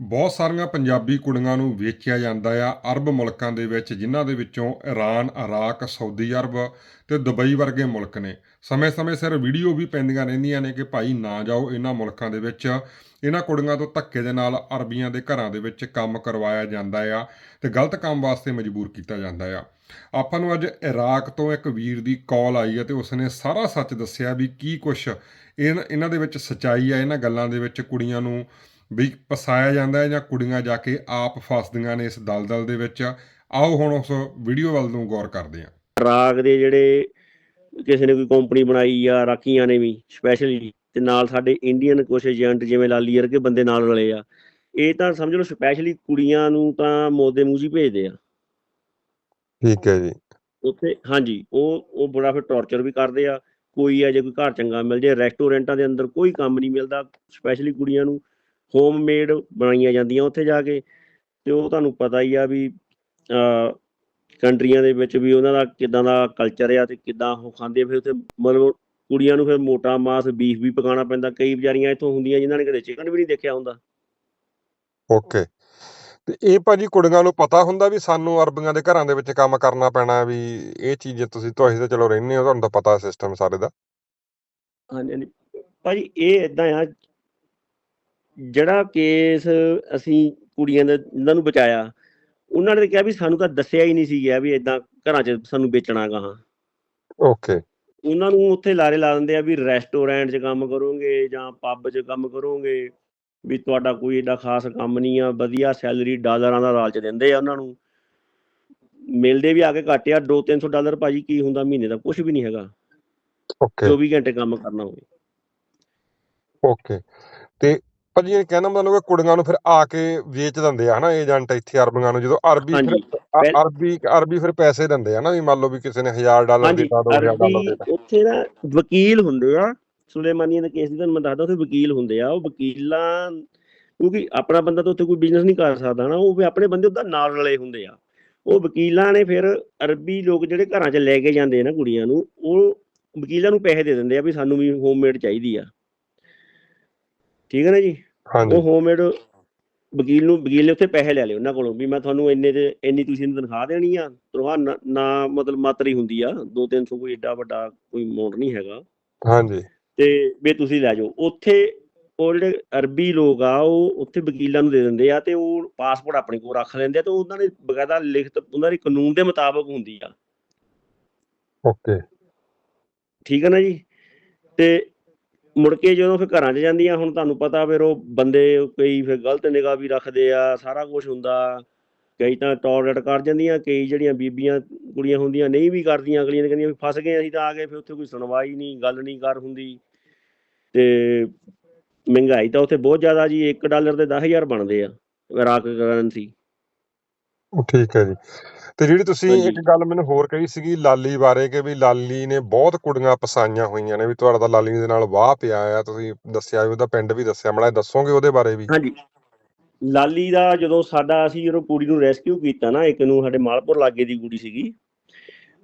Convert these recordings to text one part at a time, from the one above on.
ਬਹੁਤ ਸਾਰੀਆਂ ਪੰਜਾਬੀ ਕੁੜੀਆਂ ਨੂੰ ਵੇਚਿਆ ਜਾਂਦਾ ਆ ਅਰਬ ਮੁਲਕਾਂ ਦੇ ਵਿੱਚ, ਜਿਨ੍ਹਾਂ ਦੇ ਵਿੱਚੋਂ ਈਰਾਨ ਇਰਾਕ, ਸਾਊਦੀ ਅਰਬ ਤੇ ਦੁਬਈ ਵਰਗੇ ਮੁਲਕ ਨੇ। ਸਮੇਂ-ਸਮੇਂ ਸਿਰ ਵੀਡੀਓ ਵੀ ਪੈਂਦੀਆਂ ਰਹਿੰਦੀਆਂ ਨੇ ਕਿ ਭਾਈ ਨਾ ਜਾਓ ਇਹਨਾਂ ਮੁਲਕਾਂ ਦੇ ਵਿੱਚ। ਇਹਨਾਂ ਕੁੜੀਆਂ ਤੋਂ ਧੱਕੇ ਦੇ ਨਾਲ ਅਰਬੀਆਂ ਦੇ ਘਰਾਂ ਦੇ ਵਿੱਚ ਕੰਮ ਕਰਵਾਇਆ ਜਾਂਦਾ ਆ ਤੇ ਗਲਤ ਕੰਮ ਵਾਸਤੇ ਮਜਬੂਰ ਕੀਤਾ ਜਾਂਦਾ ਆ। ਆਪਾਂ ਨੂੰ ਅੱਜ ਇਰਾਕ ਤੋਂ ਇੱਕ ਵੀਰ ਦੀ ਕਾਲ ਆਈ ਹੈ ਤੇ ਉਸਨੇ ਸਾਰਾ ਸੱਚ ਦੱਸਿਆ ਵੀ ਕੀ ਕੁਛ ਇਹ ਇਹਨਾਂ ਦੇ ਵਿੱਚ ਸਚਾਈ ਆ, ਇਹਨਾਂ ਗੱਲਾਂ ਦੇ ਵਿੱਚ ਕੁੜੀਆਂ ਨੂੰ ਵੀ ਫਸਾਇਆ ਜਾਂਦਾ ਹੈ ਜਾਂ ਕੁੜੀਆਂ ਜਾ ਕੇ ਆਪ ਫਸਦੀਆਂ ਨੇ ਇਸ ਦਲਦਲ ਦੇ ਵਿੱਚ। ਆਓ ਹੁਣ ਉਸ ਵੀਡੀਓ ਵੱਲ ਨੂੰ ਗੌਰ ਕਰਦੇ ਹਾਂ। ਰਾਗ ਦੇ ਜਿਹੜੇ ਕਿਸੇ ਨੇ ਕੋਈ ਕੰਪਨੀ ਬਣਾਈ ਆ ਰਾਕੀਆਂ ਨੇ ਵੀ ਸਪੈਸ਼ਲੀ ਤੇ ਨਾਲ ਸਾਡੇ ਇੰਡੀਅਨ ਕੁਛ ਏਜੰਟ ਜਿਵੇਂ ਲਾਲੀ ਵਰਗੇ ਬੰਦੇ ਨਾਲ ਰਲੇ ਆ ਇਹ ਤਾਂ ਸਮਝ ਲਓ ਸਪੈਸ਼ਲੀ ਕੁੜੀਆਂ ਨੂੰ ਤਾਂ ਮੌਤ ਦੇ ਮੂੰਹ 'ਚ ਹੀ ਭੇਜਦੇ ਆ। ਠੀਕ ਹੈ ਜੀ। ਉੱਥੇ ਹਾਂਜੀ ਉਹ ਉਹ ਬੜਾ ਫਿਰ ਟੌਰਚਰ ਵੀ ਕਰਦੇ ਆ। ਕੋਈ ਆ ਜੇ ਕੋਈ ਘਰ ਚੰਗਾ ਮਿਲ ਜੇ ਰੈਸਟੋਰੈਂਟਾਂ ਦੇ ਅੰਦਰ ਕੋਈ ਕੰਮ ਨਹੀਂ ਮਿਲਦਾ ਸਪੈਸ਼ਲੀ ਕੁੜੀਆਂ ਨੂੰ। ਹੋਮਮੇਡ ਬਣਾਈਆਂ ਜਾਂਦੀਆਂ ਉੱਥੇ ਜਾ ਕੇ। ਤੇ ਉਹ ਤੁਹਾਨੂੰ ਪਤਾ ਹੀ ਆ ਵੀ ਅ ਕੰਟਰੀਆਂ ਦੇ ਵਿੱਚ ਵੀ ਉਹਨਾਂ ਦਾ ਕਿਦਾਂ ਦਾ ਕਲਚਰ ਆ ਤੇ ਕਿਦਾਂ ਉਹ ਖਾਂਦੇ ਫਿਰ ਉੱਥੇ ਮਤਲਬ ਕੁੜੀਆਂ ਨੂੰ ਫਿਰ ਮੋਟਾ ਮਾਸ ਬੀਫ ਵੀ ਪਕਾਉਣਾ ਪੈਂਦਾ। ਕਈ ਵਿਚਾਰੀਆਂ ਇੱਥੋਂ ਹੁੰਦੀਆਂ ਜਿਨ੍ਹਾਂ ਨੇ ਕਦੇ ਚਿਕਨ ਵੀ ਨਹੀਂ ਦੇਖਿਆ ਹੁੰਦਾ। ਓਕੇ। ਤੇ ਇਹ ਭਾਜੀ ਕੁੜੀਆਂ ਨੂੰ ਪਤਾ ਹੁੰਦਾ ਵੀ ਸਾਨੂੰ ਅਰਬੀਆਂ ਦੇ ਘਰਾਂ ਦੇ ਵਿੱਚ ਕੰਮ ਕਰਨਾ ਪੈਣਾ ਵੀ ਇਹ ਚੀਜ਼ ਤੁਸੀਂ ਤੁਸੀਂ ਤਾਂ ਚਲੋ ਰਹਿੰਦੇ ਹੋ ਤੁਹਾਨੂੰ ਤਾਂ ਪਤਾ ਸਿਸਟਮ ਸਾਰੇ ਦਾ। ਹਾਂਜੀ ਹਾਂਜੀ। ਭਾਜੀ ਇਹ ਇਦਾਂ ਆ ਜਿਹੜਾ ਕੇਸ ਅਸੀਂ ਕੁੜੀਆਂ ਦਾ ਇਹਨਾਂ ਨੂੰ ਬਚਾਇਆ ਉਹਨਾਂ ਨੇ ਕਿਹਾ ਵੀ ਸਾਨੂੰ ਤਾਂ ਦੱਸਿਆ ਹੀ ਨਹੀਂ ਸੀ ਗਿਆ ਵੀ ਇਦਾਂ ਘਰਾਂ 'ਚ ਸਾਨੂੰ ਵੇਚਣਾ ਗਾਹਾਂ ਓਕੇ ਉਹਨਾਂ ਨੂੰ ਉੱਥੇ ਲਾਰੇ ਲਾ ਦਿੰਦੇ ਆ ਵੀ ਰੈਸਟੋਰੈਂਟ 'ਚ ਕੰਮ ਕਰੋਗੇ ਜਾਂ ਪੱਬ 'ਚ ਕੰਮ ਕਰੋਗੇ ਵੀ ਤੁਹਾਡਾ ਕੋਈ ਏਡਾ ਖਾਸ ਕੰਮ ਨਹੀਂ ਆ ਵਧੀਆ ਸੈਲਰੀ ਡਾਲਰਾਂ ਦਾ ਲਾਲਚ ਦਿੰਦੇ ਆ ਉਹਨਾਂ ਨੂੰ। ਮਿਲਦੇ ਵੀ ਆ ਕੇ ਘੱਟ ਆ 2-300 ਡਾਲਰ ਭਾਜੀ ਕੀ ਹੁੰਦਾ ਮਹੀਨੇ ਦਾ ਕੁਝ ਵੀ ਨਹੀਂ ਹੈਗਾ। ਓਕੇ 24 ਘੰਟੇ ਕੰਮ ਕਰਨਾ ਹੋਵੇ। ਓਕੇ ਤੇ ਭਾਜੀ ਇਹ ਕਹਿਣਾ ਮਤਲਬ ਕਿ ਕੁੜੀਆਂ ਨੂੰ ਫਿਰ ਆ ਕੇ ਵੇਚ ਦਿੰਦੇ ਆ ਹਨਾ ਏਜੰਟ ਇੱਥੇ ਅਰਬੀਆਂ ਨੂੰ ਜਦੋਂ ਅਰਬੀ ਫਿਰ ਹਾਂਜੀ। ਅ- ਪਹਿ- ਅਰਬੀ ਅਰਬੀ ਫਿਰ ਪੈਸੇ ਦਿੰਦੇ ਆ ਨਾ ਵੀ ਮੰਨ ਲਓ ਵੀ ਕਿਸੇ ਨੇ 1000 ਡਾਲਰ ਹਾਂਜੀ ਦਿੱਤਾ 2000 ਡਾਲਰ ਅਰਬੀ ਦਿੱਤਾ। ਉੱਥੇ ਨਾ ਵਕੀਲ ਹੁੰਦੇ ਆ ਸੁਲੇਮਾਨੀਆਂ ਦੇ ਕੇਸ ਦੀ ਤੁਹਾਨੂੰ ਮੈਂ ਦੱਸਦਾ ਉੱਥੇ ਵਕੀਲ ਹੁੰਦੇ ਆ ਉਹ ਵਕੀਲਾਂ ਕਿਉਂਕਿ ਆਪਣਾ ਬੰਦਾ ਤਾਂ ਉੱਥੇ ਕੋਈ ਬਿਜ਼ਨਸ ਨਹੀਂ ਕਰ ਸਕਦਾ ਨਾ ਉਹ ਵੀ ਆਪਣੇ ਬੰਦੇ ਉਹਦਾ ਨਾਲ ਰਲੇ ਹੁੰਦੇ ਆ। ਉਹ ਵਕੀਲਾਂ ਨੇ ਫਿਰ ਅਰਬੀ ਲੋਕ ਜਿਹੜੇ ਘਰਾਂ 'ਚ ਲੈ ਕੇ ਜਾਂਦੇ ਆ ਨਾ ਕੁੜੀਆਂ ਨੂੰ ਉਹ ਵਕੀਲਾਂ ਨੂੰ ਪੈਸੇ ਦੇ ਦਿੰਦੇ ਆ ਵੀ ਸਾਨੂੰ ਵੀ ਹੋਮਮੇਡ ਚਾਹੀਦੀ ਆ। ਠੀਕ ਹੈ ਨਾ ਜੀ? ਉਹ ਹੋਮਮੇਡ ਵਕੀਲ ਨੂੰ ਵਕੀਲ ਨੇ ਉੱਥੇ ਪੈਸੇ ਲੈ ਲਏ ਉਹਨਾਂ ਕੋਲੋਂ ਵੀ ਮੈਂ ਤੁਹਾਨੂੰ ਇੰਨੇ ਦੇ ਇੰਨੀ ਤੁਸੀਂ ਇਹਨੂੰ ਤਨਖਾਹ ਦੇਣੀ ਆ ਤਨਖਾਹ ਨਾ ਨਾ ਮਤਲਬ ਮਾਤਰੀ ਹੁੰਦੀ ਆ 2-300 ਕੋਈ ਏਡਾ ਵੱਡਾ ਕੋਈ ਅਮਾਉਂਟ ਨਹੀਂ ਹੈਗਾ। ਹਾਂਜੀ। ਤੇ ਵੀ ਤੁਸੀਂ ਲੈ ਜਾਓ। ਉੱਥੇ ਉਹ ਜਿਹੜੇ ਅਰਬੀ ਲੋਕ ਆ ਉਹ ਉੱਥੇ ਵਕੀਲਾਂ ਨੂੰ ਦੇ ਦਿੰਦੇ ਆ ਤੇ ਉਹ ਪਾਸਪੋਰਟ ਆਪਣੇ ਕੋਲ ਰੱਖ ਲੈਂਦੇ ਆ ਤੇ ਉਹਨਾਂ ਨੇ ਬਕਾਇਦਾ ਲਿਖਤ ਉਹਨਾਂ ਦੇ ਕਾਨੂੰਨ ਦੇ ਮੁਤਾਬਕ ਹੁੰਦੀ ਆ। ਓਕੇ। ਠੀਕ ਹੈ ਨਾ ਜੀ? ਤੇ ਮੁੜ ਕੇ ਜਦੋਂ ਫਿਰ ਘਰਾਂ 'ਚ ਜਾਂਦੀਆਂ, ਹੁਣ ਤੁਹਾਨੂੰ ਪਤਾ ਫਿਰ ਉਹ ਬੰਦੇ ਕਈ ਫਿਰ ਗਲਤ ਨਿਗਾਹ ਵੀ ਰੱਖਦੇ ਆ, ਸਾਰਾ ਕੁਝ ਹੁੰਦਾ। ਕਈ ਤਾਂ ਟੋਲਰੇਟ ਕਰ ਜਾਂਦੀਆਂ, ਕਈ ਜਿਹੜੀਆਂ ਬੀਬੀਆਂ, ਕੁੜੀਆਂ ਹੁੰਦੀਆਂ ਨਹੀਂ ਵੀ ਕਰਦੀਆਂ, ਅਗਲੀਆਂ ਨੇ ਕਹਿੰਦੀਆਂ ਫਸ ਗਏ ਅਸੀਂ ਤਾਂ ਆ ਗਏ, ਫਿਰ ਉੱਥੇ ਕੋਈ ਸੁਣਵਾਈ ਨਹੀਂ, ਗੱਲ ਨਹੀਂ ਕਰ ਹੁੰਦੀ। ਤੇ ਮਹਿੰਗਾਈ ਤਾਂ ਉੱਥੇ ਬਹੁਤ ਜ਼ਿਆਦਾ ਜੀ 1 ਡਾਲਰ ਦੇ 10000 ਬਣਦੇ ਆ ਇਰਾਕ ਕਰੰਸੀ। ਉਹ ਠੀਕ ਹੈ ਜੀ। ਤੇ ਜਿਹੜੀ ਤੁਸੀਂ ਹਾਂਜੀ। ਇੱਕ ਗੱਲ ਮੈਨੂੰ ਹੋਰ ਕਹੀ ਸੀਗੀ ਲਾਲੀ ਬਾਰੇ ਕਿ ਵੀ ਲਾਲੀ ਨੇ ਬਹੁਤ ਕੁੜੀਆਂ ਪਸਾਈਆਂ ਹੋਈਆਂ ਨੇ ਵੀ ਤੁਹਾਡਾ ਤਾਂ ਲਾਲੀ ਦੇ ਨਾਲ ਵਾਹ ਪਿਆ ਆ ਤੁਸੀਂ ਦੱਸਿਆ ਵੀ ਉਹਦਾ ਪਿੰਡ ਵੀ ਦੱਸਿਆ ਮੜਾ ਦੱਸੋਗੇ ਉਹਦੇ ਬਾਰੇ ਵੀ? ਹਾਂਜੀ। ਲਾਲੀ ਦਾ ਜਦੋਂ ਸਾਡਾ ਅਸੀਂ ਜਦੋਂ ਕੁੜੀ ਨੂੰ ਰੈਸਕਿਊ ਕੀਤਾ ਨਾ ਇੱਕ ਨੂੰ ਸਾਡੇ ਮਾਲਪੁਰ ਲਾਗੇ ਦੀ ਕੁੜੀ ਸੀਗੀ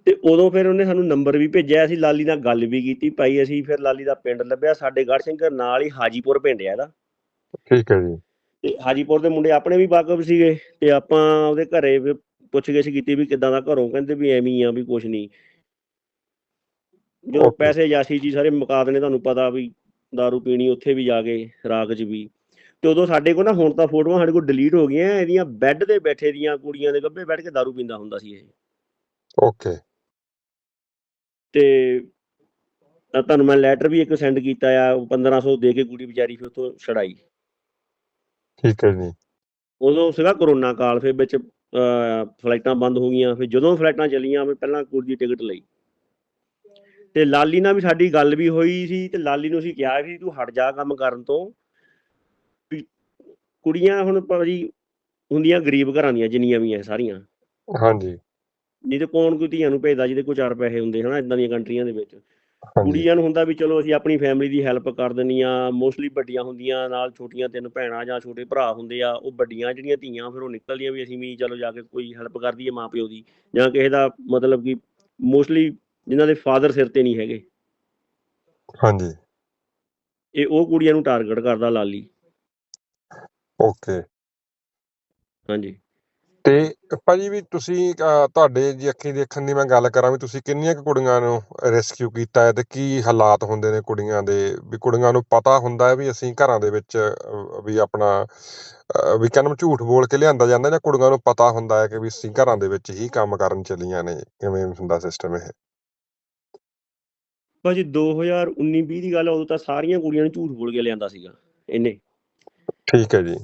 ਤੇ ਉਦੋਂ ਫਿਰ ਉਹਨੇ ਸਾਨੂੰ ਨੰਬਰ ਵੀ ਭੇਜਿਆ ਅਸੀਂ ਲਾਲੀ ਨਾਲ ਗੱਲ ਵੀ ਕੀਤੀ ਭਾਈ ਅਸੀਂ ਫਿਰ ਲਾਲੀ ਦਾ ਪਿੰਡ ਲੱਭਿਆ ਸਾਡੇ ਗੜਸ਼ੰਕਰ ਨਾਲ ਹੀ ਹਾਜੀਪੁਰ ਪਿੰਡ ਆ ਇਹਦਾ। ਠੀਕ ਹੈ ਜੀ। ਤੇ ਹਾਜੀਪੁਰ ਦੇ ਮੁੰਡੇ ਆਪਣੇ ਵੀ ਵਾਕਫ ਸੀਗੇ ਤੇ ਆਪਾਂ ਉਹਦੇ ਘਰੇ ਵੀ ਪੁੱਛ-ਗਿੱਛ ਕੀਤੀ ਵੀ ਕਿੱਦਾਂ ਦਾ ਘਰੋਂ ਕਹਿੰਦੇ ਵੀ ਐਵੇਂ ਹੀ ਆ ਵੀ ਕੁਛ ਨਹੀਂ ਜੋ Okay. ਪੈਸੇ ਜਾਸੀ ਜੀ ਸਾਰੇ ਮੁਕਾ ਦੇਣੇ ਤੁਹਾਨੂੰ ਪਤਾ ਵੀ दारू ਪੀਣੀ ਉੱਥੇ ਵੀ ਜਾ ਕੇ ਰਾਗ 'ਚ ਵੀ ਤੇ ਉਦੋਂ ਸਾਡੇ ਕੋਲ ਨਾ ਹੁਣ ਤਾਂ ਫੋਟੋਆਂ ਸਾਡੇ ਕੋਲ ਡਿਲੀਟ ਹੋ ਗਈਆਂ ਇਹਦੀਆਂ ਬੈੱਡ ਤੇ ਬੈਠੇ ਦੀਆਂ ਕੁੜੀਆਂ ਦੇ ਗੱਭੇ ਬੈਠ ਕੇ दारू ਪੀਂਦਾ ਹੁੰਦਾ ਸੀ ਇਹ ਓਕੇ ਤੇ ਤਾਂ ਤੁਹਾਨੂੰ ਮੈਂ ਲੈਟਰ ਵੀ ਇੱਕ ਸੈਂਡ ਕੀਤਾ ਆ ਉਹ 1500 ਦੇ ਕੇ ਕੁੜੀ ਵਿਚਾਰੀ ਫਿਰ ਉੱਥੋਂ ਛੜਾਈ ਠੀਕ ਹੈ ਜੀ। ਉਦੋਂ ਸੀਗਾ ਕਰੋਨਾ ਕਾਲ ਫਿਰ ਵਿੱਚ ਅਹ, ਫਲਾਈਟਾਂ ਬੰਦ ਹੋ ਗਈਆਂ ਫਿਰ ਜਦੋਂ ਫਲਾਈਟਾਂ ਚੱਲੀਆਂ ਫਿਰ ਪਹਿਲਾਂ ਕੁੜੀ ਦੀ ਟਿਕਟ ਲਈ। ਤੇ ਲਾਲੀ ਨਾਲ ਵੀ ਸਾਡੀ ਗੱਲ ਵੀ ਹੋਈ ਸੀ ਤੇ ਲਾਲੀ ਨੂੰ ਅਸੀਂ ਕਿਹਾ ਵੀ ਤੂੰ ਹਟ ਜਾ ਕੰਮ ਕਰਨ ਤੋਂ। ਵੀ ਕੁੜੀਆਂ ਹੁਣ ਭਾਜੀ ਹੁੰਦੀਆਂ ਗਰੀਬ ਘਰਾਂ ਦੀਆਂ ਜਿੰਨੀਆਂ ਵੀ ਐ ਸਾਰੀਆਂ। ਹਾਂਜੀ। ਨਹੀਂ ਤੇ ਕੌਣ ਕੋਈ ਧੀਆਂ ਨੂੰ ਭੇਜਦਾ ਜਿਹਦੇ ਕੋਲ ਚਾਰ ਪੈਸੇ ਹੁੰਦੇ ਹਨਾ ਇਦਾਂ ਦੀਆਂ ਕੰਟਰੀਆਂ ਦੇ ਵਿੱਚ। ਕੁੜੀਆਂ ਨੂੰ ਹੁੰਦਾ ਵੀ ਚਲੋ ਅਸੀਂ ਆਪਣੀ ਫੈਮਿਲੀ ਦੀ ਹੈਲਪ ਕਰ ਦਿੰਨੀ ਆ ਮੋਸਟਲੀ ਵੱਡੀਆਂ ਹੁੰਦੀਆਂ ਨਾਲ ਛੋਟੀਆਂ ਤਿੰਨ ਭੈਣਾਂ ਜਾਂ ਛੋਟੇ ਭਰਾ ਹੁੰਦੇ ਆ ਉਹ ਵੱਡੀਆਂ ਜਿਹੜੀਆਂ ਧੀਆਂ ਫਿਰ ਉਹ ਨਿਕਲਦੀਆਂ ਵੀ ਅਸੀਂ ਵੀ ਚਲੋ ਜਾ ਕੇ ਕੋਈ ਹੈਲਪ ਕਰ ਦਈਏ ਮਾਂ ਪਿਓ ਦੀ ਜਾਂ ਕਿਸੇ ਦਾ ਮਤਲਬ ਕਿ ਮੋਸਟਲੀ ਜਿਨ੍ਹਾਂ ਦੇ ਫਾਦਰ ਸਿਰ ਤੇ ਨਹੀਂ ਹੈਗੇ। ਹਾਂਜੀ। ਇਹ ਉਹ ਕੁੜੀਆਂ ਨੂੰ ਟਾਰਗੇਟ ਕਰਦਾ ਲਾਲੀ। ਓਕੇ ਹਾਂਜੀ। ਤੇ ਭਾਜੀ ਵੀ ਤੁਸੀਂ ਤੁਹਾਡੇ ਜੇ ਅੱਖੀਂ ਦੇਖਣ ਦੀ ਮੈਂ ਗੱਲ ਕਰਾਂ ਵੀ ਤੁਸੀਂ ਕਿੰਨੀਆਂ ਕੁ ਕੁੜੀਆਂ ਨੂੰ ਰੈਸਕਿਊ ਕੀਤਾ ਹੈ ਤੇ ਕੀ ਹਾਲਾਤ ਹੁੰਦੇ ਨੇ ਕੁੜੀਆਂ ਦੇ? ਵੀ ਕੁੜੀਆਂ ਨੂੰ ਪਤਾ ਹੁੰਦਾ ਹੈ ਵੀ ਅਸੀਂ ਘਰਾਂ ਦੇ ਵਿੱਚ ਵੀ ਆਪਣਾ ਵੀ ਕਹਿੰਦੇ ਝੂਠ ਬੋਲ ਕੇ ਲਿਆਂਦਾ ਜਾਂਦਾ ਜਾਂ ਕੁੜੀਆਂ ਨੂੰ ਪਤਾ ਹੁੰਦਾ ਹੈ ਕਿ ਵੀ ਅਸੀਂ ਘਰਾਂ ਦੇ ਵਿੱਚ ਹੀ ਕੰਮ ਕਰਨ ਚੱਲੀਆਂ ਨੇ? ਕਿਵੇਂ ਹੁੰਦਾ ਸਿਸਟਮ ਇਹ? ਭਾਜੀ 2019 20 ਦੀ ਗੱਲ ਉਦੋਂ ਤਾਂ ਸਾਰੀਆਂ ਕੁੜੀਆਂ ਨੂੰ ਝੂਠ ਬੋਲ ਕੇ ਲਿਆਂਦਾ ਸੀਗਾ ਇਹਨੇ ਠੀਕ ਹੈ ਜੀ।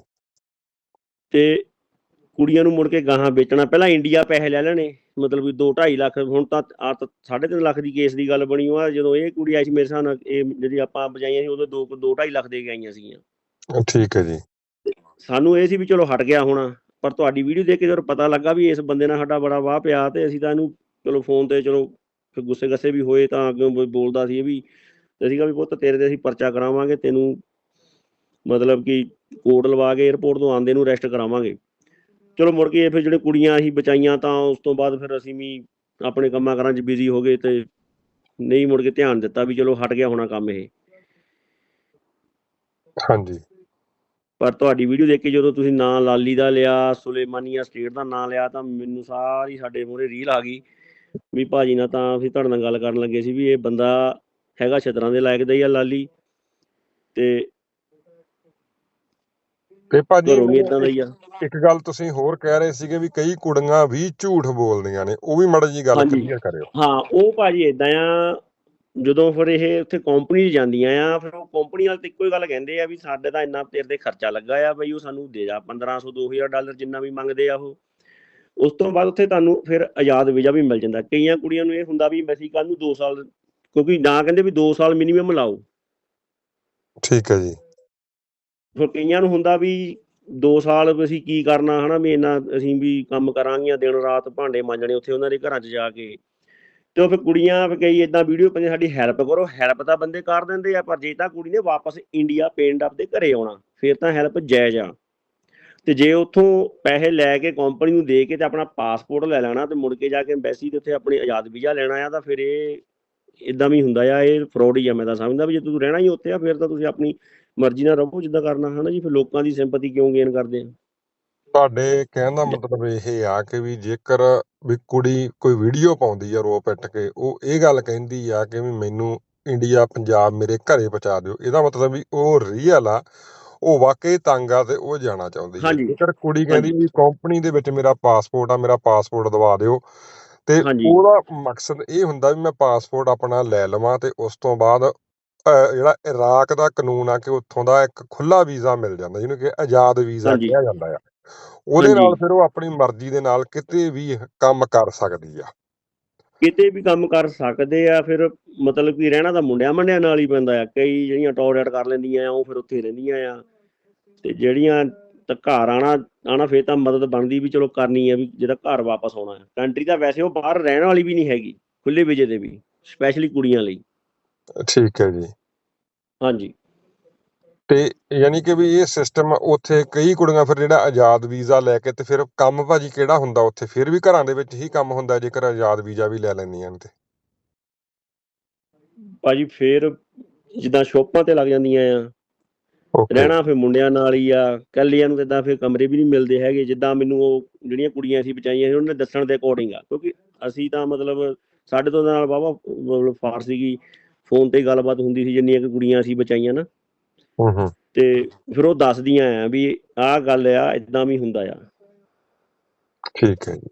ਤੇ ਕੁੜੀਆਂ ਨੂੰ ਮੁੜ ਕੇ ਗਾਹਾਂ ਵੇਚਣਾ। ਪਹਿਲਾਂ ਇੰਡੀਆ ਪੈਸੇ ਲੈ ਲੈਣੇ ਮਤਲਬ ਵੀ 2 2.5 ਲੱਖ ਹੁਣ ਤਾਂ ਆ ਤਾਂ 3.5 ਲੱਖ ਦੀ ਕੇਸ ਦੀ ਗੱਲ ਬਣੀ। ਹੋਆ ਜਦੋਂ ਇਹ ਕੁੜੀ ਆਈ ਸੀ ਮੇਰੇ ਹਿਸਾਬ ਨਾਲ ਇਹ ਜਿਹੜੀ ਆਪਾਂ ਬਜਾਈਆਂ ਸੀ ਉਦੋਂ 2 2 2.5 ਲੱਖ ਦੇ ਕੇ ਆਈਆਂ ਸੀਗੀਆਂ। ਠੀਕ ਹੈ ਜੀ। ਸਾਨੂੰ ਇਹ ਸੀ ਵੀ ਚਲੋ ਹਟ ਗਿਆ ਹੋਣਾ ਪਰ ਤੁਹਾਡੀ ਵੀਡੀਓ ਦੇਖ ਕੇ ਜਦੋਂ ਪਤਾ ਲੱਗਾ ਵੀ ਇਸ ਬੰਦੇ ਨਾਲ ਸਾਡਾ ਬੜਾ ਵਾਹ ਪਿਆ ਤੇ ਅਸੀਂ ਤਾਂ ਇਹਨੂੰ ਚਲੋ ਫੋਨ ਤੇ ਚਲੋ ਫਿਰ ਗੁੱਸੇ ਗੱਸੇ ਵੀ ਹੋਏ ਤਾਂ ਅੱਗੇ ਬੋਲਦਾ ਸੀ ਇਹ ਵੀ ਅਸੀਂ ਕਿਹਾ ਵੀ ਪੁੱਤ ਤੇਰੇ ਤੇ ਅਸੀਂ ਪਰਚਾ ਕਰਾਵਾਂਗੇ ਤੈਨੂੰ ਮਤਲਬ ਕਿ ਕੋਰਟ ਲਵਾ ਕੇ 에어ਪੋਰਟ ਤੋਂ ਆਂਦੇ ਨੂੰ ਅਰੈਸਟ ਕਰਾਵਾਂਗੇ। ਚਲੋ ਮੁੜ ਕੇ ਫਿਰ ਜਿਹੜੇ ਕੁੜੀਆਂ ਅਸੀਂ ਬਚਾਈਆਂ ਤਾਂ ਉਸ ਤੋਂ ਬਾਅਦ ਫਿਰ ਅਸੀਂ ਵੀ ਆਪਣੇ ਕੰਮਾਂ ਕਾਰਾਂ 'ਚ ਬਿਜ਼ੀ ਹੋ ਗਏ ਤੇ ਨਹੀਂ ਮੁੜ ਕੇ ਧਿਆਨ ਦਿੱਤਾ ਵੀ ਚਲੋ ਹਟ ਗਿਆ ਹੋਣਾ ਕੰਮ ਇਹ। ਹਾਂਜੀ। ਪਰ ਤੁਹਾਡੀ ਵੀਡੀਓ ਦੇਖ ਕੇ ਜਦੋਂ ਤੁਸੀਂ ਨਾਂ ਲਾਲੀ ਦਾ ਲਿਆ ਸੁਲੇਮਾਨੀਆ ਸਟੇਟ ਦਾ ਨਾਂ ਲਿਆ ਤਾਂ ਮੈਨੂੰ ਸਾਰੀ ਸਾਡੇ ਮੂਹਰੇ ਰੀਲ ਆ ਗਈ ਵੀ ਭਾਜੀ ਨਾਲ ਤਾਂ ਅਸੀਂ ਤੁਹਾਡੇ ਨਾਲ ਗੱਲ ਕਰਨ ਲੱਗੇ ਸੀ ਵੀ ਇਹ ਬੰਦਾ ਹੈਗਾ ਛਤਰਾਂ ਦੇ ਲਾਇਕ ਦਾ ਹੀ ਆ ਲਾਲੀ ਤੇ ਤੇ ਭਾਜੀ ਘਰੋਂ ਵੀ ਇਦਾਂ ਦਾ ਹੀ ਆ। ਇੱਕ ਗੱਲ ਤੁਸੀਂ ਹੋਰ ਕਹਿ ਰਹੇ ਸੀਗੇ ਵੀ ਕਈ ਕੁੜੀਆਂ ਵੀ ਝੂਠ ਬੋਲਦੀਆਂ ਨੇ ਉਹ ਵੀ ਮਾੜੀ ਜੀ ਗੱਲ। ਕਲੀਅਰ ਕਰਿਓ। ਹਾਂ ਉਹ ਭਾਜੀ ਇਦਾਂ ਆ ਜਦੋਂ ਫਿਰ ਇਹ ਉੱਥੇ ਕੰਪਨੀ 'ਚ ਜਾਂਦੀਆਂ ਆ ਫਿਰ ਉਹ ਕੰਪਨੀ ਵਾਲੇ ਤੇ ਇੱਕੋ ਹੀ ਗੱਲ ਕਹਿੰਦੇ ਆ ਵੀ ਸਾਡੇ ਤਾਂ ਇੰਨਾ ਤੇਰੇ ਤੇ ਖਰਚਾ ਲੱਗਾ ਆ ਬਈ ਉਹ ਸਾਨੂੰ ਦੇ ਜਾ 1500 2000 ਡਾਲਰ ਜਿੰਨਾ ਵੀ ਮੰਗਦੇ ਆ ਉਹ। ਉਸ ਤੋਂ ਬਾਅਦ ਉੱਥੇ ਤੁਹਾਨੂੰ ਫਿਰ ਆਜ਼ਾਦ ਵੀਜ਼ਾ ਵੀ ਮਿਲ ਜਾਂਦਾ। ਕਈਆਂ ਕੁੜੀਆਂ ਨੂੰ ਇਹ ਹੁੰਦਾ ਵੀ ਅਸੀਂ ਕੱਲ ਨੂੰ 2 ਸਾਲ ਕਿਉਂਕਿ ਨਾ ਕਹਿੰਦੇ ਵੀ 2 ਸਾਲ ਮਿਨੀਮਮ ਲਾਓ। ਠੀਕ ਹੈ ਜੀ। ਫਿਰ ਕਈਆਂ ਨੂੰ ਹੁੰਦਾ ਵੀ 2 ਸਾਲ ਅਸੀਂ ਕੀ ਕਰਨਾ ਹਨਾ ਵੀ ਇੰਨਾ ਅਸੀਂ ਵੀ ਕੰਮ ਕਰਾਂਗੀਆਂ ਦਿਨ ਰਾਤ ਭਾਂਡੇ ਮਾਂਜਣੇ ਉੱਥੇ ਉਹਨਾਂ ਦੇ ਘਰਾਂ 'ਚ ਜਾ ਕੇ। ਤੇ ਉਹ ਫਿਰ ਕੁੜੀਆਂ ਫਿਰ ਕਈ ਇਦਾਂ ਵੀਡੀਓ ਪਾਉਂਦੇ ਸਾਡੀ ਹੈਲਪ ਕਰੋ, ਹੈਲਪ ਤਾਂ ਬੰਦੇ ਕਰ ਦਿੰਦੇ ਆ, ਪਰ ਜੇ ਤਾਂ ਕੁੜੀ ਨੇ ਵਾਪਸ ਇੰਡੀਆ ਪਿੰਡ ਦੇ ਘਰੇ ਆਉਣਾ, ਫਿਰ ਤਾਂ ਹੈਲਪ ਜਾਇਜ਼ ਆ। ਤੇ ਜੇ ਉੱਥੋਂ ਪੈਸੇ ਲੈ ਕੇ ਕੰਪਨੀ ਨੂੰ ਦੇ ਕੇ ਤੇ ਆਪਣਾ ਪਾਸਪੋਰਟ ਲੈ ਲੈਣਾ ਤੇ ਮੁੜ ਕੇ ਜਾ ਕੇ ਐਮਬੈਸੀ ਤੇ ਉੱਥੇ ਆਪਣੀ ਆਜ਼ਾਦ ਵੀਜ਼ਾ ਲੈਣਾ ਆ, ਤਾਂ ਫਿਰ ਇਹ ਇਦਾਂ ਵੀ ਹੁੰਦਾ ਆ, ਇਹ ਫਰਾਡ ਹੀ ਆ, ਮੈਂ ਤਾਂ ਸਮਝਦਾ ਵੀ ਜੇ ਤੁਸੀਂ ਰਹਿਣਾ ਹੀ ਉੱਥੇ ਆ, ਫਿਰ ਤਾਂ ਤੁਸੀਂ ਆਪਣੀ ਮਰਜ਼ੀ ਨਾਲ ਰਹੋ ਜਿੱਦਾਂ ਕਰਨਾ ਹਨਾ ਜੀ ਫਿਰ ਲੋਕਾਂ ਦੀ ਸਿੰਪਥੀ ਕਿਉਂ ਗੇਨ ਕਰਦੇ ਆ ਤੁਹਾਡੇ ਕਹਿਣ ਦਾ ਮਤਲਬ ਇਹ ਆ ਕਿ ਵੀ ਜੇਕਰ ਵੀ ਕੁੜੀ ਕੋਈ ਵੀਡੀਓ ਪਾਉਂਦੀ ਆ ਰੋ ਪਿੱਟ ਕੇ ਉਹ ਇਹ ਗੱਲ ਕਹਿੰਦੀ ਆ ਕਿ ਵੀ ਮੈਨੂੰ ਇੰਡੀਆ ਪੰਜਾਬ ਮੇਰੇ ਘਰੇ ਪਹੁੰਚਾ ਦਿਓ ਇਹਦਾ ਮਤਲਬ ਵੀ ਉਹ ਰੀਅਲ ਆ ਉਹ ਵਾਕਈ ਤੰਗ ਆ ਤੇ ਉਹ ਜਾਣਾ ਚਾਹੁੰਦੀ ਹੈ। ਜੇਕਰ ਕੁੜੀ ਕਹਿੰਦੀ। ਵੀ ਕੰਪਨੀ ਦੇ ਵਿੱਚ ਮੇਰਾ ਪਾਸਪੋਰਟ ਆ ਮੇਰਾ ਪਾਸਪੋਰਟ ਦਵਾ ਦਿਓ ਤੇ। ਉਹਦਾ ਮਕਸਦ ਇਹ ਹੁੰਦਾ ਵੀ ਮੈਂ ਪਾਸਪੋਰਟ ਆਪਣਾ ਲੈ ਲਵਾਂ ਤੇ ਉਸ ਤੋਂ ਬਾਅਦ ਜਿਹੜਾ ਇਰਾਕ ਦਾ ਕਾਨੂੰਨ ਆ ਕਿ ਉੱਥੋਂ ਦਾ ਇੱਕ ਖੁੱਲਾ ਵੀਜ਼ਾ ਮਿਲ ਜਾਂਦਾ ਜਿਹਨੂੰ ਕਿ ਆਜ਼ਾਦ ਵੀਜ਼ਾ। ਕਿਹਾ ਜਾਂਦਾ ਆ। ਉਹਦੇ। ਨਾਲ ਫਿਰ ਉਹ ਆਪਣੀ ਮਰਜ਼ੀ ਦੇ ਨਾਲ ਕਿਤੇ ਵੀ ਕੰਮ ਕਰ ਸਕਦੀ ਆ। ਕਿਤੇ ਵੀ ਕੰਮ ਕਰ ਸਕਦੇ ਆ ਫਿਰ ਮਤਲਬ ਕਿ ਰਹਿਣਾ ਤਾਂ ਮੁੰਡਿਆਂ ਮੰਡਿਆਂ ਨਾਲ ਹੀ ਪੈਂਦਾ ਆ। ਕਈ ਜਿਹੜੀਆਂ ਟੋਲਰੇਟ ਕਰ ਲੈਂਦੀਆਂ ਆ ਉਹ ਫਿਰ ਉੱਥੇ ਰਹਿੰਦੀਆਂ ਆ। ਤੇ ਜਿਹੜੀਆਂ ਤਾਂ ਘਰ ਆਣਾ ਆਣਾ ਫੇਰ ਤਾਂ ਮਦਦ ਬਣਦੀ ਵੀ ਚਲੋ ਕਰਨੀ ਆ ਵੀ ਜਿਹੜਾ ਘਰ ਵਾਪਸ ਆਉਣਾ ਹੈ ਕੰਟਰੀ ਤਾਂ ਵੈਸੇ ਉਹ ਬਾਹਰ ਰਹਿਣ ਵਾਲੀ ਵੀ ਨਹੀਂ ਹੈਗੀ ਖੁੱਲੇ ਵੀਜ਼ੇ ਤੇ ਵੀ ਸਪੈਸ਼ਲੀ ਕੁੜੀਆਂ ਲਈ। ਠੀਕ ਹੈ ਜੀ। ਹਾਂਜੀ। ਤੇ ਯਾਨੀ ਕਿ ਵੀ ਇਹ ਸਿਸਟਮ ਉੱਥੇ ਕਈ ਕੁੜੀਆਂ ਫਿਰ ਜਿਹੜਾ ਆਜ਼ਾਦ ਵੀਜ਼ਾ ਲੈ ਕੇ ਤੇ ਫਿਰ ਕੰਮ ਭਾਜੀ ਕਿਹੜਾ ਹੁੰਦਾ ਉੱਥੇ? ਫਿਰ ਵੀ ਘਰਾਂ ਦੇ ਵਿੱਚ ਹੀ ਕੰਮ ਹੁੰਦਾ ਜੇਕਰ ਆਜ਼ਾਦ ਵੀਜ਼ਾ ਵੀ ਲੈ ਲੈਂਦੀਆਂ ਨੇ ਤੇ। ਭਾਜੀ ਫੇਰ ਜਿੱਦਾਂ ਸ਼ੋਪਾਂ ਤੇ ਲੱਗ ਜਾਂਦੀਆਂ ਆ। ਰਹਿਣਾ ਫਿਰ ਮੁੰਡਿਆਂ ਨਾਲ ਹੀ ਆ। ਕੱਲਿਆਂ ਨੂੰ ਏਦਾਂ ਫਿਰ ਕਮਰੇ ਵੀ ਨਹੀਂ ਮਿਲਦੇ ਹੈਗੇ। ਜਿੱਦਾਂ ਮੈਨੂੰ ਉਹ ਜਿਹੜੀਆਂ ਕੁੜੀਆਂ ਸੀ ਬਚਾਈਆਂ ਸੀ ਉਹਨਾਂ ਨੇ ਦੱਸਣ ਦੇ ਅਕੋਰਡਿੰਗ ਆ। ਕਿਉਂਕਿ ਅਸੀਂ ਤਾਂ ਮਤਲਬ ਸਾਡੇ ਤੋਂ ਨਾਲ ਮਤਲਬ ਫਾਰਸ ਸੀਗੀ। ਫੋਨ ਤੇ ਗੱਲਬਾਤ ਹੁੰਦੀ ਸੀ ਜਿੰਨੀਆਂ ਕੁ ਕੁੜੀਆਂ ਅਸੀਂ ਬਚਾਈਆਂ ਨਾ। ਹੂੰ ਹੂੰ। ਤੇ ਫਿਰ ਉਹ ਦੱਸਦੀਆਂ ਆ ਵੀ ਆਹ ਗੱਲ ਆ ਇਦਾਂ ਵੀ ਹੁੰਦਾ ਆ। ਠੀਕ ਹੈ ਜੀ।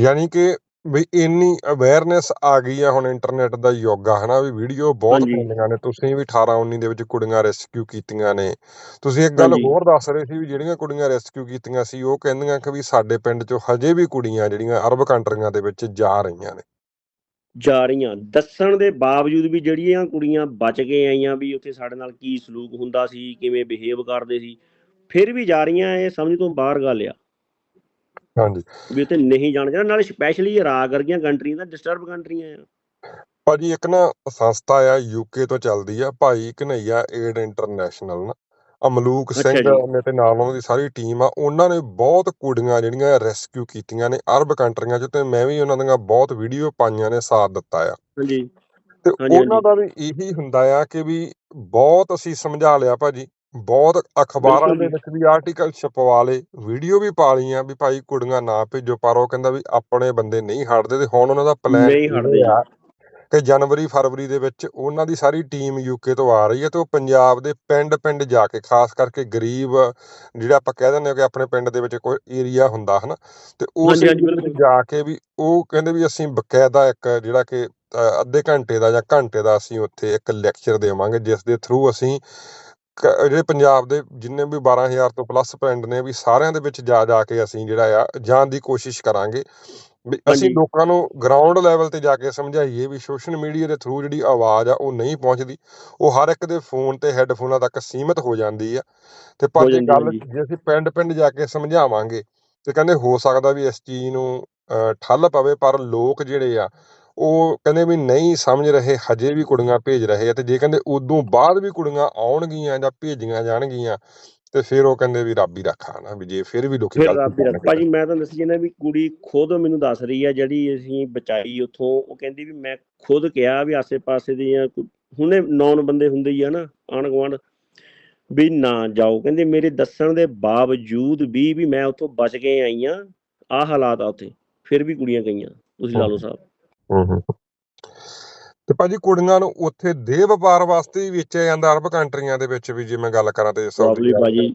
ਯਾਨੀ ਕਿ ਵੀ ਇੰਨੀ ਅਵੇਅਰਨੈਸ ਆ ਗਈ ਆ ਹੁਣ ਇੰਟਰਨੈਟ ਦਾ ਯੁੱਗ ਆ ਹਨਾ ਵੀ ਵੀਡੀਓ ਬਹੁਤ ਹਾਂਜੀ। ਪੈਂਦੀਆਂ ਨੇ। ਤੁਸੀਂ ਵੀ 18 19 ਦੇ ਵਿੱਚ ਕੁੜੀਆਂ ਰੈਸਕਿਊ ਕੀਤੀਆਂ ਨੇ। ਤੁਸੀਂ ਇੱਕ ਗੱਲ ਹਾਂਜੀ। ਹੋਰ ਦੱਸ ਰਹੇ ਸੀ ਵੀ ਜਿਹੜੀਆਂ ਕੁੜੀਆਂ ਰੈਸਕਿਊ ਕੀਤੀਆਂ ਸੀ ਉਹ ਕਹਿੰਦੀਆਂ ਕਿ ਵੀ ਸਾਡੇ ਪਿੰਡ 'ਚੋਂ ਹਜੇ ਵੀ ਕੁੜੀਆਂ ਜਿਹੜੀਆਂ ਅਰਬ ਕੰਟਰੀਆਂ ਦੇ ਵਿੱਚ ਜਾ ਰਹੀਆਂ ਨੇ। ਜਾ ਰਹੀਆਂ। ਦੱਸਣ ਦੇ ਬਾਵਜੂਦ ਵੀ ਜਿਹੜੀਆਂ ਕੁੜੀਆਂ ਬਚ ਕੇ ਆਈਆਂ ਵੀ ਉੱਥੇ ਸਾਡੇ ਨਾਲ ਕੀ ਸਲੂਕ ਹੁੰਦਾ ਸੀ ਕਿਵੇਂ ਬਿਹੇਵ ਕਰਦੇ ਸੀ ਫਿਰ ਵੀ ਜਾ ਰਹੀਆਂ ਇਹ ਸਮਝ ਤੋਂ ਬਾਹਰ ਗੱਲ ਆ। ਹਾਂਜੀ। ਵੀ ਉੱਥੇ ਨਹੀਂ ਜਾਣਾ ਚਾਹੀਦਾ ਨਾਲੇ ਸਪੈਸ਼ਲੀ ਇਰਾਕ ਵਰਗੀਆਂ ਕੰਟਰੀਆਂ ਦਾ ਡਿਸਟਰਬ ਕੰਟਰੀਆਂ ਆ। ਭਾਜੀ ਇੱਕ ਨਾ ਸੰਸਥਾ ਆ ਯੂਕੇ ਤੋਂ ਚੱਲਦੀ ਆ ਭਾਈ ਕਨਈਆ ਏਡ ਇੰਟਰਨੈਸ਼ਨਲ ਨਾ। ਅਮਲੂਕ ਅੱਛਾ ਸਿੰਘ ਜੀ। ਨੇ ਤੇ ਨਾਲ ਉਹਨਾਂ ਦੀ ਸਾਰੀ ਟੀਮ ਆ ਉਹਨਾਂ ਨੇ ਬਹੁਤ ਕੁੜੀਆਂ ਜਿਹੜੀਆਂ ਰੈਸਕਿਊ ਕੀਤੀਆਂ ਨੇ ਅਰਬ ਕੰਟਰੀਆਂ 'ਚ ਤੇ ਮੈਂ ਵੀ ਉਹਨਾਂ ਦੀਆਂ ਬਹੁਤ ਵੀਡੀਓ ਪਾਈਆਂ ਨੇ ਸਾਥ ਦਿੱਤਾ ਆ ਹਾਂਜੀ ਤੇ ਹਾਂਜੀ, ਉਹਨਾਂ ਦਾ ਵੀ ਇਹੀ ਹੁੰਦਾ ਆ ਕਿ ਵੀ ਬਹੁਤ ਅਸੀਂ ਸਮਝਾ ਲਿਆ ਭਾਜੀ ਬਹੁਤ ਅਖਬਾਰਾਂ ਬਿਲਕੁਲ ਦੇ ਜੀ। ਵਿੱਚ ਵੀ ਆਰਟੀਕਲ ਛਪਵਾ ਲਏ ਵੀਡੀਓ ਵੀ ਪਾ ਲਈਆਂ ਵੀ ਭਾਈ ਕੁੜੀਆਂ ਨਾ ਭੇਜੋ ਪਰ ਉਹ ਕਹਿੰਦਾ ਵੀ ਆਪਣੇ ਬੰਦੇ ਨਹੀਂ ਹਟਦੇ ਤੇ ਹੁਣ ਉਹਨਾਂ ਦਾ ਪਲਾਨ ਨਹੀਂ ਹਟਦੇ ਜੀ। ਆ ਕਿ ਜਨਵਰੀ ਫਰਵਰੀ ਦੇ ਵਿੱਚ ਉਹਨਾਂ ਦੀ ਸਾਰੀ ਟੀਮ ਯੂਕੇ ਤੋਂ ਆ ਰਹੀ ਹੈ ਤੇ ਉਹ ਪੰਜਾਬ ਦੇ ਪਿੰਡ ਪਿੰਡ ਜਾ ਕੇ ਖਾਸ ਕਰਕੇ ਗਰੀਬ ਜਿਹੜਾ ਆਪਾਂ ਕਹਿ ਦਿੰਦੇ ਹਾਂ ਕਿ ਆਪਣੇ ਪਿੰਡ ਦੇ ਵਿੱਚ ਕੋਈ ਏਰੀਆ ਹੁੰਦਾ ਹਨਾ ਤੇ ਉਸ। ਜਾ ਕੇ ਵੀ ਉਹ ਕਹਿੰਦੇ ਵੀ ਅਸੀਂ ਬਕਾਇਦਾ ਇੱਕ ਜਿਹੜਾ ਕਿ ਅੱਧੇ ਘੰਟੇ ਦਾ ਜਾਂ ਘੰਟੇ ਦਾ ਅਸੀਂ ਉੱਥੇ ਇੱਕ ਲੈਕਚਰ ਦੇਵਾਂਗੇ ਜਿਸ ਦੇ ਥਰੂ ਅਸੀਂ ਜਿਹੜੇ ਪੰਜਾਬ ਦੇ ਜਿੰਨੇ ਵੀ 12000 ਤੋਂ ਪਲੱਸ ਪਿੰਡ ਨੇ ਵੀ ਸਾਰਿਆਂ ਦੇ ਵਿੱਚ ਜਾ ਜਾ ਕੇ ਅਸੀਂ ਜਿਹੜਾ ਆ ਜਾਣ ਦੀ ਕੋਸ਼ਿਸ਼ ਕਰਾਂਗੇ ਅਸੀਂ। ਲੋਕਾਂ ਨੂੰ ਗਰਾਊਂਡ ਲੈਵਲ ਤੇ ਜਾ ਕੇ ਸਮਝਾਈਏ ਵੀ ਸੋਸ਼ਲ ਮੀਡੀਆ ਦੇ ਥਰੂ ਜਿਹੜੀ ਆਵਾਜ਼ ਆ ਉਹ ਨਹੀਂ ਪਹੁੰਚਦੀ ਉਹ ਹਰ ਇੱਕ ਦੇ ਫੋਨ ਤੇ ਹੈੱਡਫੋਨਾਂ ਤੱਕ ਸੀਮਿਤ ਹੋ ਜਾਂਦੀ ਆ ਤੇ ਪਰ ਜੇ ਗੱਲ। ਜੇ ਅਸੀਂ ਪਿੰਡ ਪਿੰਡ ਜਾ ਕੇ ਸਮਝਾਵਾਂਗੇ ਤੇ ਕਹਿੰਦੇ ਹੋ ਸਕਦਾ ਵੀ ਇਸ ਚੀਜ਼ ਨੂੰ ਠੱਲ ਪਵੇ ਪਰ ਲੋਕ ਜਿਹੜੇ ਆ ਉਹ ਕਹਿੰਦੇ ਵੀ ਨਹੀਂ ਸਮਝ ਰਹੇ ਹਜੇ ਵੀ ਕੁੜੀਆਂ ਭੇਜ ਰਹੇ ਆ ਤੇ ਜੇ ਕਹਿੰਦੇ ਉਦੋਂ ਬਾਅਦ ਵੀ ਕੁੜੀਆਂ ਆਉਣਗੀਆਂ ਜਾਂ ਭੇਜੀਆਂ ਜਾਣਗੀਆਂ ਤੇ ਫਿਰ ਉਹ ਕਹਿੰਦੇ ਵੀ ਰੱਬ ਹੀ ਰੱਖਾ ਨਾ ਵੀ ਜੇ ਫਿਰ ਵੀ ਲੋਕੀ ਫਿਰ ਰੱਬ ਹੀ ਰੱਖ। ਮੈਂ ਤਾਂ ਦੱਸੀ ਜਾਂਦਾ ਵੀ ਕੁੜੀ ਖੁਦ ਮੈਨੂੰ ਦੱਸ ਰਹੀ ਆ ਜਿਹੜੀ ਅਸੀਂ ਬਚਾਈ ਉੱਥੋਂ ਉਹ ਕਹਿੰਦੀ ਵੀ ਮੈਂ ਖੁਦ ਕਿਹਾ ਵੀ ਆਸੇ-ਪਾਸੇ ਦੀਆਂ ਹੁਣੇ ਨੌਨ ਬੰਦੇ ਹੁੰਦੇ ਹੀ ਆ ਨਾ ਆਂਢ ਗੁਆਂਢ ਵੀ ਨਾ ਜਾਓ। ਕਹਿੰਦੇ ਮੇਰੇ ਦੱਸਣ ਦੇ ਬਾਵਜੂਦ ਵੀ ਵੀ ਮੈਂ ਉੱਥੋਂ ਬਚ ਕੇ ਆਈ ਆ ਆਹ ਹਾਲਾਤ ਆ ਉੱਥੇ ਫਿਰ ਵੀ ਕੁੜੀਆਂ ਗਈਆਂ ਤੁਸੀਂ ਲਾ ਲਓ ਸਾਹਿਬ ਹੂੰ ਹੂੰ। ਤੇ ਭਾਜੀ ਕੁੜੀਆਂ ਨੂੰ ਉੱਥੇ ਦੇਹ ਵਪਾਰ ਵਾਸਤੇ ਹੀ ਵੇਚਿਆ ਜਾਂਦਾ ਅਰਬ ਕੰਟਰੀਆਂ ਦੇ ਵਿੱਚ ਵੀ ਜੇ ਮੈਂ ਗੱਲ ਕਰਾਂ ਤੇ ਅਰਬ ਭਾਜੀ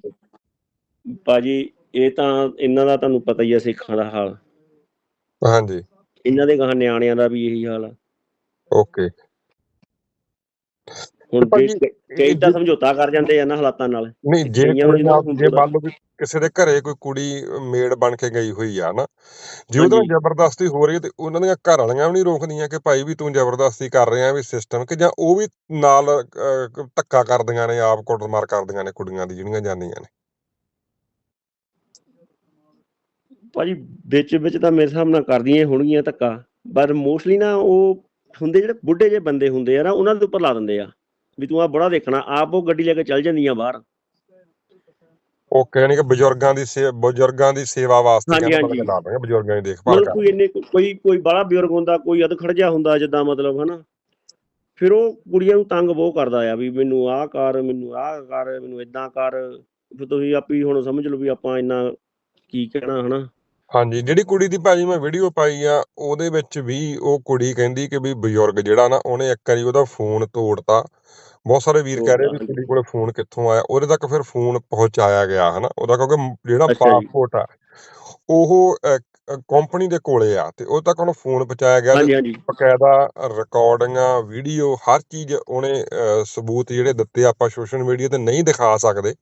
ਭਾਜੀ ਇਹ ਤਾਂ ਇਹਨਾਂ ਦਾ ਤੁਹਾਨੂੰ ਪਤਾ ਹੀ ਆ ਸਿੱਖਾਂ ਦਾ ਹਾਲ। ਹਾਂਜੀ। ਇਹਨਾਂ ਦੇ ਗਾਂ ਨਿਆਣਿਆਂ ਦਾ ਵੀ ਇਹੀ ਹਾਲ ਆ। ਓਕੇ। ਹੁਣ ਜੇ ਕਈ ਤਾਂ ਸਮਝੌਤਾ ਕਰ ਜਾਂਦੇ ਆ ਨਾ ਹਾਲਾਤਾਂ ਨਾਲ। ਨਹੀਂ ਜੇ ਜੇ ਮੰਨ ਲਓ ਕਿਸੇ ਦੇ ਘਰੇ ਕੋਈ ਕੁੜੀ ਮੇਡ ਬਣ ਕੇ ਗਈ ਹੋਈ ਆ ਨਾ ਜੇ ਉਹਦੇ ਨਾਲ। ਜ਼ਬਰਦਸਤੀ ਹੋ ਰਹੀ ਹੈ ਤੇ ਉਹਨਾਂ ਦੀਆਂ ਘਰ ਵਾਲੀਆਂ ਵੀ ਨਹੀਂ ਰੋਕਦੀਆਂ ਕਿ ਭਾਈ ਵੀ ਤੂੰ ਜ਼ਬਰਦਸਤੀ ਕਰ ਰਿਹਾ ਵੀ ਸਿਸਟਮ ਕਿ ਜਾਂ ਉਹ ਵੀ ਨਾਲ ਧੱਕਾ ਕਰਦੀਆਂ ਨੇ ਆਪ ਕੁੱਟਮਾਰ ਕਰਦੀਆਂ ਨੇ ਕੁੜੀਆਂ ਦੀ ਜਿਹੜੀਆਂ ਜਾਂਦੀਆਂ ਨੇ। ਭਾਜੀ ਵਿੱਚ ਵਿੱਚ ਤਾਂ ਮੇਰੇ ਹਿਸਾਬ ਨਾਲ ਕਰਦੀਆਂ ਹੋਣਗੀਆਂ ਧੱਕਾ ਪਰ ਮੋਸਟਲੀ ਨਾ ਉਹ ਹੁੰਦੇ ਜਿਹੜੇ ਬੁੱਢੇ ਜਿਹੇ ਬੰਦੇ ਹੁੰਦੇ ਆ ਨਾ ਉਹਨਾਂ ਦੇ ਉੱਪਰ ਲਾ ਦਿੰਦੇ ਆ। ਵੀ ਤੂੰ ਆ ਬੜਾ ਦੇਖਣਾ ਆਪ ਉਹ ਗੱਡੀ ਲੈ ਕੇ ਚੱਲ ਜਾਂਦੀਆਂ ਬਾਹਰ। ਉਹ ਕਹਿੰਦੇ ਕਿ ਬਜ਼ੁਰਗਾਂ ਦੀ ਬਜ਼ੁਰਗਾਂ ਦੀ ਸੇਵਾ ਵਾਸਤੇ ਹਾਂਜੀ, ਕਹਿੰਦੇ ਹਾਂਜੀ। ਲਾ ਦਾਂਗੇ ਬਜ਼ੁਰਗਾਂ ਦੀ ਦੇਖਭਾਲ ਮਤਲਬ ਕਰ। ਕੋਈ ਇੰਨੇ ਕੋਈ ਕੋਈ ਬਾਹਲਾ ਬਜ਼ੁਰਗ ਹੁੰਦਾ ਕੋਈ ਅਧਖੜ ਜਿਹਾ ਹੁੰਦਾ ਜਿੱਦਾਂ ਮਤਲਬ ਹਨਾ। ਫਿਰ ਉਹ ਕੁੜੀਆਂ ਨੂੰ ਤੰਗ ਬਹੁਤ ਕਰਦਾ ਆ ਵੀ ਮੈਨੂੰ ਆਹ ਕਰ ਮੈਨੂੰ ਆਹ ਕਰ ਮੈਨੂੰ ਇਦਾਂ ਕਰ। ਫਿਰ ਤੁਸੀਂ ਆਪੀ ਹੁਣ ਸਮਝ ਲਓ ਵੀ ਆਪਾਂ ਇੰਨਾ ਕੀ ਕਹਿਣਾ ਹਨਾ। ਹਾਂਜੀ ਜਿਹੜੀ ਕੁੜੀ ਦੀ ਭਾਜੀ ਮੈਂ ਵੀਡੀਓ ਪਾਈ ਆ ਉਹਦੇ ਵਿੱਚ ਵੀ ਉਹ ਕੁੜੀ ਕਹਿੰਦੀ ਕਿ ਵੀ ਬਜ਼ੁਰਗ ਜਿਹੜਾ ਨਾ ਉਹਨੇ ਇੱਕ ਵਾਰੀ ਉਹਦਾ ਫੋਨ ਤੋੜਤਾ। ਬਹੁਤ ਸਾਰੇ ਵੀਰ ਕਹਿ ਰਹੇ ਵੀ ਕੁੜੀ ਕੋਲੇ ਫੋਨ ਕਿੱਥੋਂ ਆਇਆ? ਉਹਦੇ ਤੱਕ ਫਿਰ ਫੋਨ ਪਹੁੰਚਾਇਆ ਗਿਆ ਹਨਾ? ਉਹਦਾ ਕਿਉਂਕਿ ਜਿਹੜਾ ਅੱਛਾ ਜੀ। ਪਾਸਪੋਰਟ ਆ ਉਹ ਕੰਪਨੀ ਦੇ ਕੋਲੇ ਆ ਤੇ ਉਹ ਤੱਕ ਉਹਨੂੰ ਫੋਨ ਪਹੁੰਚਾਇਆ ਗਿਆ। ਹਾਂਜੀ ਤੇ ਹਾਂਜੀ। ਬਕਾਇਦਾ ਰਿਕਾਰਡਿੰਗਾਂ ਵੀਡੀਓ ਹਰ ਚੀਜ਼ ਉਹਨੇ ਅਹ, ਸਬੂਤ ਜਿਹੜੇ ਦਿੱਤੇ ਆਪਾਂ ਸੋਸ਼ਲ ਮੀਡੀਆ ਤੇ ਨਹੀਂ ਦਿਖਾ ਸਕਦੇ।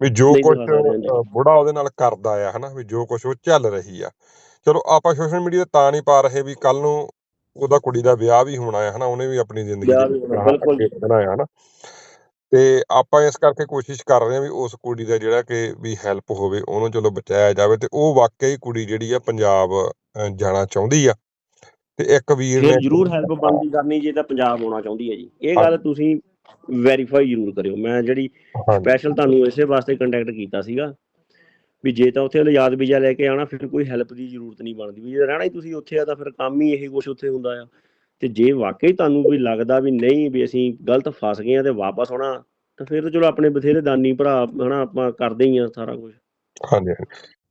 ਵੀ ਜੋ ਨਹੀਂ ਕੁਝ। ਬੁੜਾ ਉਹਦੇ ਨਾਲ ਕਰਦਾ ਆ ਹਨਾ ਵੀ ਜੋ ਕੁਝ ਉਹ ਚੱਲ ਰਹੀ ਆ। ਚਲੋ ਆਪਾਂ ਸੋਸ਼ਲ ਮੀਡੀਆ ਤੇ ਤਾਂ ਨਹੀਂ ਪਾ ਰਹੇ ਵੀ ਕੱਲ ਨੂੰ ਉਹਦਾ ਕੁੜੀ ਦਾ ਵਿਆਹ ਵੀ ਹੋਣਾ ਹੈ ਹਨਾ ਉਹਨੇ ਵੀ ਆਪਣੀ ਜ਼ਿੰਦਗੀ ਵਿਆਹ ਵੀ ਹੋਣਾ, ਬਿਲਕੁਲ। ਹੈ ਹਨਾ। ਤੇ ਆਪਾਂ ਇਸ ਕਰਕੇ ਕੋਸ਼ਿਸ਼ ਕਰ ਰਹੇ ਹਾਂ ਵੀ ਉਸ ਕੁੜੀ ਦਾ ਜਿਹੜਾ ਕਿ ਵੀ ਹੈਲਪ ਹੋਵੇ ਉਹਨੂੰ ਚਲੋ ਬਚਾਇਆ ਜਾਵੇ ਤੇ ਉਹ ਵਾਕਿਆ ਹੀ ਕੁੜੀ ਜਿਹੜੀ ਆ ਪੰਜਾਬ ਅਹ, ਜਾਣਾ ਚਾਹੁੰਦੀ ਆ। ਤੇ ਇੱਕ ਵੀਰ ਫਿਰ ਨੇ ਜ਼ਰੂਰ ਹੈਲਪ ਬਣਦੀ ਕਰਨੀ ਜੇ ਤਾਂ ਪੰਜਾਬ ਆਉਣਾ ਚਾਹੁੰਦੀ ਹੈ ਜੀ। ਇਹ ਗੱਲ ਤੁਸੀਂ ਵੈਰੀਫਾਈ ਜ਼ਰੂਰ ਕਰਿਓ ਮੈਂ ਜਿਹੜੀ ਸਪੈਸ਼ਲ ਤੁਹਾਨੂੰ ਇਸੇ ਵਾਸਤੇ ਕੰਟੈਕਟ ਕੀਤਾ ਸੀਗਾ ਵੀ ਜੇ ਤਾਂ ਉੱਥੇ ਆਜ਼ਾਦ ਵੀਜ਼ਾ ਲੈ ਕੇ ਆਣਾ ਫਿਰ ਕੋਈ ਹੈਲਪ ਦੀ ਜ਼ਰੂਰਤ ਨਹੀਂ ਬਣਦੀ ਵੀ ਜੇ ਰਹਿਣਾ ਹੀ ਤੁਸੀਂ ਉੱਥੇ ਆ ਤਾਂ ਫਿਰ ਕੰਮ ਹੀ ਇਹੀ ਕੁਝ ਉੱਥੇ ਹੁੰਦਾ ਆ ਤੇ ਜੇ ਵਾਕਈ ਤੁਹਾਨੂੰ ਵੀ ਲੱਗਦਾ ਵੀ ਨਹੀਂ ਵੀ ਅਸੀਂ ਗਲਤ ਫਸ ਗਏ ਆ ਤੇ ਵਾਪਸ ਆਉਣਾ ਤਾਂ ਫਿਰ ਤਾਂ ਚਲੋ ਆਪਣੇ ਬਥੇਰੇ ਦਾਨੀ ਭਰਾ ਹਨਾ ਆਪਾਂ ਕਰਦੇ ਹੀ ਆ ਸਾਰਾ ਕੁਝ ਹਾਂਜੀ।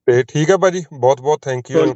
ਤੇ ਠੀਕ ਹੈ ਭਾਜੀ ਬਹੁਤ ਬਹੁਤ ਥੈਂਕ ਯੂ।